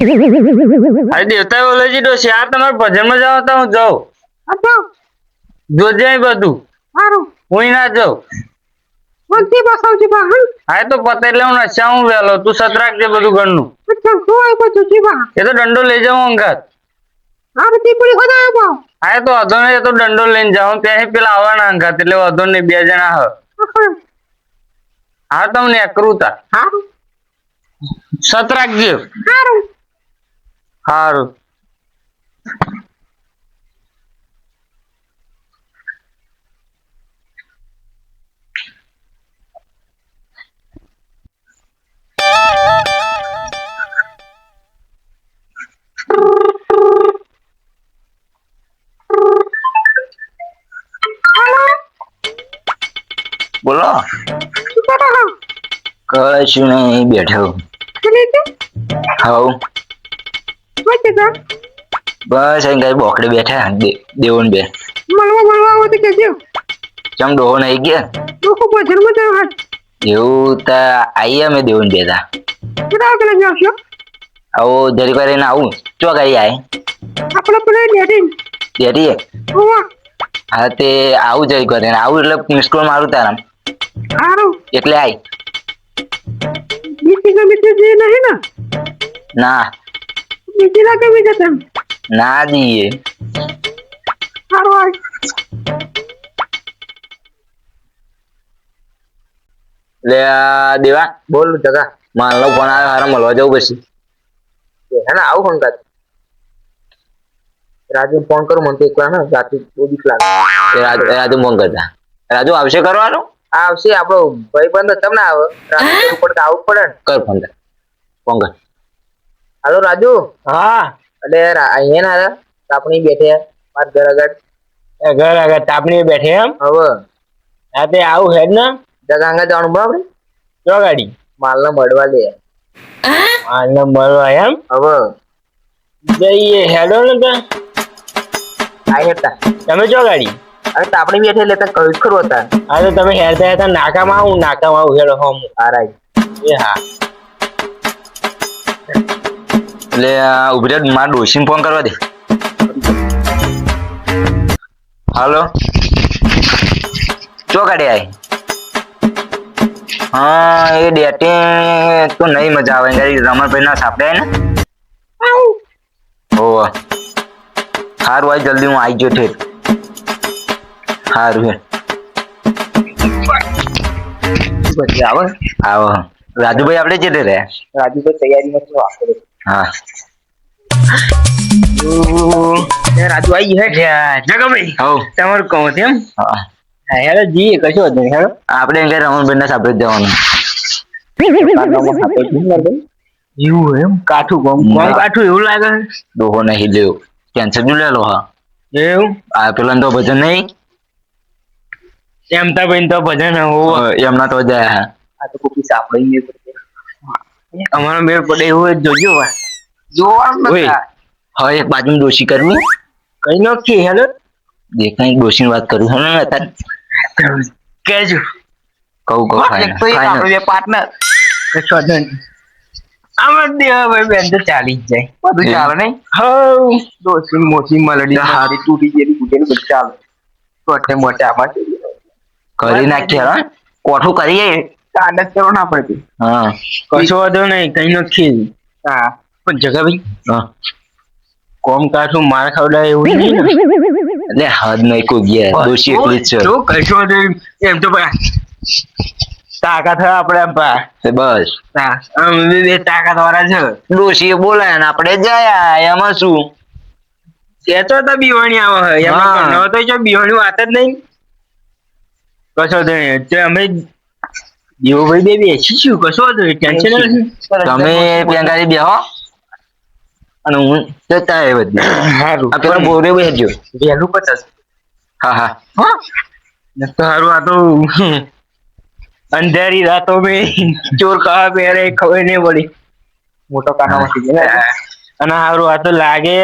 અરે દેવતા બોલે છે ડોશી આ તમારે ભજનમાં જાવ તો હું જાઉં. જોજે બધું. સારું. હું ના જાઉં. બધી બસાવજે હા તો પતે એટલે હું નશા હું વહેલો તું સત રાખજે બધું ઘરનું. અચ્છા શું આવ્યો બધું જીવા એ તો દંડો લઈ જાઉં અંગાત. આરતી પૂરી ખોદા આવો હા તો વાંધો નહીં તો દંડો લઈને જાઉં. ત્યાં પેલા આવવાના અંગાત એટલે નહીં બે જણા હ. હા તમને એકરૂતા હા સત રાખજે સારું. સારું. બોલો. કશું નહીં બેઠો. હવ વચ્ચે તો બસ અહીં કઈ બોકડે બેઠા દેવન બે. મળવા મળવા આવો તો કહેજો. ચમ ડોહો નહીં ગયા? લોકો ભજનમાં તો હાથ એવું તા આઈએ અમે દેવન બે તા. કેટલા લઈ આવશો? આવો જરી કરીને આવું. ચો કરી આય. આપણે પેલા બેઠીએ? હોવા. હા તે આવું જરી કરીને આવું એટલે મિસ કોલ મારું તારા સારું એટલે આય. બીજી ગમે તે જે નહીં ને? ના. બીજી ના ગમી જતા ના સારું આય એટલે દેવા બોલ જગા મારનો ફોન આવે હારા મળવા જવું પછી. હે ને આવું ફોન કર. રાજુ ફોન કરું મને એક એકલા ને રાતે બહુ બીક લાગે. રાજુ એ રાજુ ફોન કરતા. રાજુ આવશે કરવાનો આવશે આપણો ભાઈ બંધ તમને આવે. રાજુ ઉપર આવું આવવું પડે ને. કર ફોન કર. ફોન કર. હાલો રાજુ. હા. એટલે અહીંયા ના તાપણી બેઠે માર ઘર આગળ. ઘર આગળ તાપણી બેઠે એમ? હવે. હા તે આવું હેડ ને. જગા આગળ જવાનું બરાબર? જો ગાડી. માલ મળવા લે ને મળવા એમ? હવે. જઈએ હેડો ને તો. આઈ હતા તમે જો ગાડી. અરે તાપણી બેઠે એટલે તને કહ્યું ખરું હતા. હા તો તમે હેડતા હતા નાકામાં આવું નાકામાં આવું હેડો હોમ. આરાઈ એ હા. એટલે ઊભી રહે મારા ડોશીને ફોન કરવા દે. હાલો? ચો કાઢે આય? હા એ ડેટિંગ તો નહીં મજા આવે. ગાડી રમણભાઈ ના સાપડે ને? હોવ સારું આય જલ્દી હું આવી ગયો ઠેઠ. સારું હે. પછી આવે. આવો. રાજુભાઈ આપણે ચેટે રહ્યા? રાજુભાઈ તૈયારીમાં શું આપે? હા. રાજુ આવી ગયા જગાભાઈ હવ તમારું કહું છે એમ? હા. હા હેડો જઈએ. કશો વાંધો નહીં આપણે એમ કે રમણભાઈ ના જવાનું એવું એમ? કાઠું કોમ? કોમ કાઠું એવું લાગે? ડોહો નહીં લેવો કેન્સર જો લેલો હા. એવું? આ પેલા તો ભજન નહીં? એમ તા ભાઈ તો ભજન એમના તો જાય હા. આ તો અમારો મેળ પડે એવું હોય તો જોજો વા જોવાનું ઓય. હા એક બાજુ દોશી કરવી. કઈ નોખી હેડો દેખાય ડોશી ની વાત કરું. છું ને અત્યારે કેજો. કહું કહું ફાઇનલ પાર્ટનર કશો વાંધો નહીં આમાં દેવા ભાઈ બેન તો ચાલી જ જાય. બધું ચાલે નહીં? હવ દોસ્તી મોટી મલડી હારી તૂટી ગયેલી તૂટેલી બધું ચાલે. મોટે મોટે આમાં. કરી નાખીએ હા. કોઠું કરીએ આનંદ કરો ના પડતી હા. કશો વાંધો નહીં કઈ નથી. હા. પણ જગાભાઈ હા. કોમ કાઠું માર ખવડાય એવું નહીં એટલે હદ નહીં કોઈ ગયા દોષી એકલી છે. જો કશો એમ તો તાકાત હોય આપણે એમ પા બસ. હા, બે તાકાત વાળા છે. દોષી બોલાય ને આપણે જયા એમાં શું? એ તો તો બિવાણી આવે એમાં તો બિવાણી વાત જ નહીં. કશો તો અમે દેવુભાઈ બે બેસીશું કશો વાંધો નહીં ટેન્શન નથી તમે પેંગારી બેહો અને હું જતા એ બધું સારું આ પેલા બોરે બેસજો વહેલું પચાસ હા હા સારું આ તો અંધારી રાતો મેં ચોર કહા પહેરે ખબર નહીં પડી મોટો કાનામાંથી ગયો. અને સારું આ તો લાગે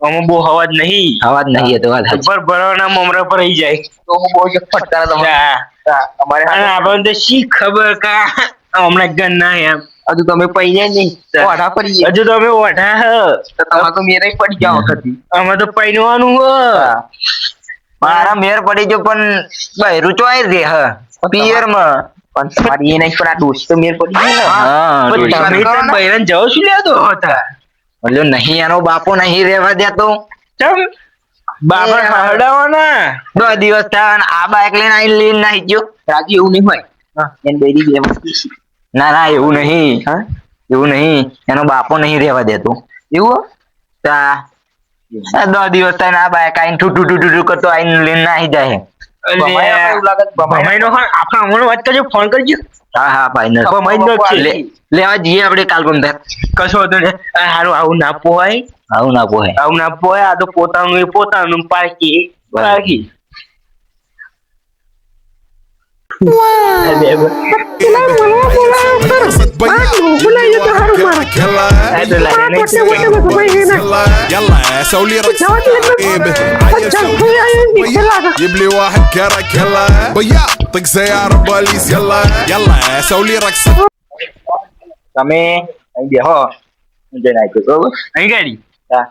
આમાં બહુ અવાજ નહીં અવાજ નહીં તો વાત પર ભરવાના મમરા પર આવી જાય તો બહુ જ ફટકારા તમને હા. અમારે આપણને તો શી ખબર કા? હમણાં ગન ના એમ. હજુ તમે પૈયા નહીં. ઓઢા પડી હજુ તો ઓઢા હ. તો તમારે તો મેરે પડી ગયા. અમે તો પૈનવાનું હ. મારા મેર પડી ગયો પણ બહેરું ચોય રે હ. પિયરમાં પણ તમારી એ નહીં પણ આ દોસ્ત તો મેર પડી ગયો ડોશી તમે તો. બૈરાને જાઓ શું લેતો હતા? બોલ્યો નહીં એનો બાપો નહીં રહેવા દેતો. ચમ. બાપા હડાવવાના દો દિવસ થયા આ બાઈક લઈને આઈને લઈને નાહી ગયો. રાજુ એવું નહીં હોય. એને બેરી બે ના ના એવું નહીં. હા? એવું નહીં. એનો બાપો નહીં રહેવા દેતો. એવું તા આ દો દિવસ થાય ને આ બાઈક આઈને ઠુ ઠુ ઠૂ કરતો આઈને લઈને નાહી જાય. ભમાઈ ફોન આપણે હમણાં વાત કરજો ફોન કરજો. હા હા ફાઈનલ ભમાઈ જ છે લેવા જઈએ આપણે કાલ પંદર કશો વાંધો ને હારું આવું ના પોહાય આવું ના પોહે આવું ના પોહાય આ તો પોતાનું પોતાનું પારકી. પારકી هي عندي ثلاثة. جيب لي واحد كرك يلا بيا طق سيارة بوليس يلا يلا سوي لي رقص તમે અહીં બેહો હું જઈને આવ્યો બરોબર અહીં ગાડી હા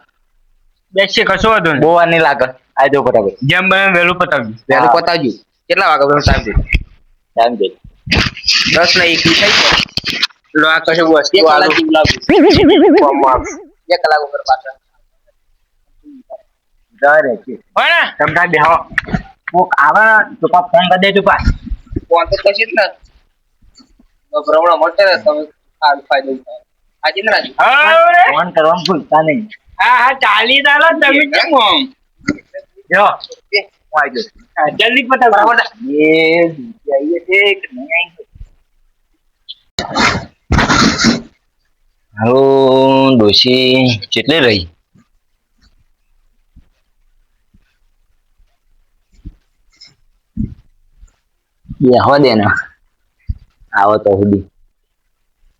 બેસશે કશો વાંધો નહીં બહુ વાર નહીં લાગે આવજો બરાબર જેમ બને વહેલું પતાવજો વહેલું પતાવજો કેટલા વાગે તમે Time દે. ટાઈમ દે દસ ને એકવીસ થઈ લો આ કશું વસ્તુ આલો બે કલાક ઉપર પાછા. ઘરે છે હોય ને તમતા બેહો. કોક આવે તો પાછ ફોન કરી દેજો પાછ. ફોન તો કશી જ ને. ભ્રમણ મળશે ને તમે સારું ફાયદો થાય. આજે ના. ફોન કરવાનું ભૂલતા નહીં. હા હા ચાલી દાલો તમે કેમ જો હું? આવી ગયો હા, જલ્દી પતા બરાબર એ આવીએ છે કે નહીં આવી હાલો ડોશી કેટલે રહી? બેહવા દે ને. આવો તો સુધી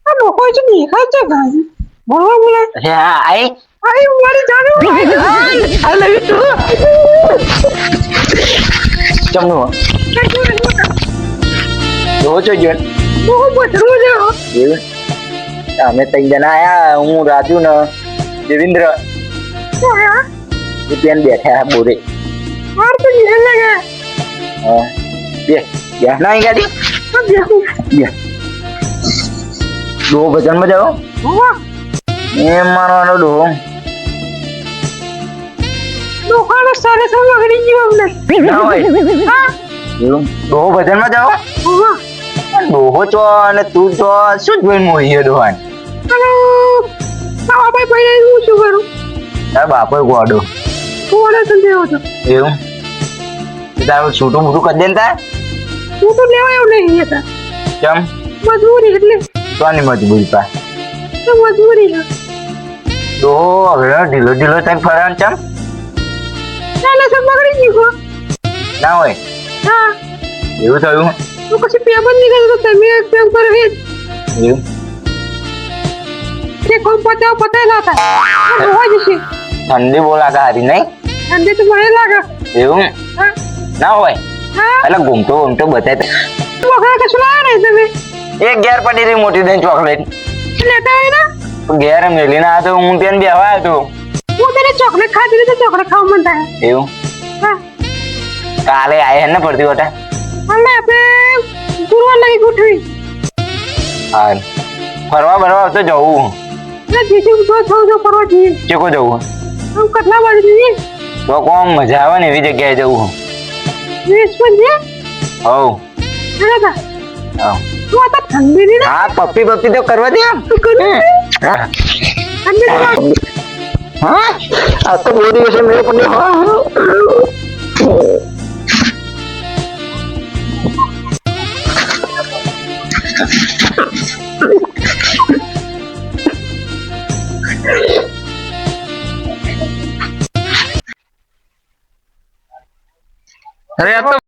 આ લોકો જ દેખાય છે ગાડી બોલવા અરે હા આઈ આઈ મારી I I love you too ચમનું જો છો જો બહુ બધું છે હો. એવું અમે ત્રણ જણા આયા હું રાજુ ને દેવેન્દ્ર તો યાર એ બેન બેઠા બોરે માર તો નહીં લાગે હા બે બે ના અહીં ગાડી આ દેખું બે ડો ભજનમાં જાઓ વાહ એમ મારવાનો ડો લોકોને સારે સારે વગડી ગયું અમને. ના હોય. હા? એવું? ભજનમાં જાઓ? ડોહો છો અને તું છો શું જોઈને મોહીએ ડોહાન? હલો. ભાઈ ભાઈ હું શું કરું તાર બાપો ગોડો. સમજાવ્યો હતો એવું? તો તારું છૂટું બૂટું કરી દે ને તાર? હું તો લેવા એવું નહીં હતા ચમ મજબૂરી એટલે. કોની મજબૂરી પા તો મજબૂરી ડોહો હવે ઢીલો ઢીલો થઈને ફરાન ચમ? ચાલે સબ બગડી ગયું ના હોય? હા. એવું થયું? તો પછી પેમેન્ટ નીકળે તો તમે પેમ કરો એ એવું? જે કોમ પતાવ પતાયેલા હતા આ હોવા જશે ઠંડી બોલાતા હારી નહીં? ઠંડી તો મને લાગે. એવું? હા. ના હોય? હા. એટલે ઘૂમતો ઘૂમતો બતાય વખત કશું લાવ્યા નહીં તમે? એક ઘેર પડી રહી મોટી દઈને ચોકલેટ. લેતા હોય ને? ઘેર મેલીને આ તો હું ત્યાં બેહવા આવ્યો હું તને ચોકલેટ ખાધી ને તો ચોકલેટ ખાવા મન થાય એવું? હા. કાલે આયા ને પડતી વટા અમે આપણે ગુરુવાર લઈ ગોઠવી હા. ફરવા બરવા તો જવું. એટલે જેથી તો છો જો ફરવા જઈએ. ચેકો જવું? આમ કટલા બાજુ જઈએ. તો કોમ મજા આવે ને એવી જગ્યાએ જવું. વેસ જઈએ હવ. હા. તું આ તો ઠંડી ની હા પપ્પી પપ્પી તો કરવા દે આમ. હા. ઠંડી ની હા આ તો બહુ દિવસે મેળ પડ્યો હા અરે આ તો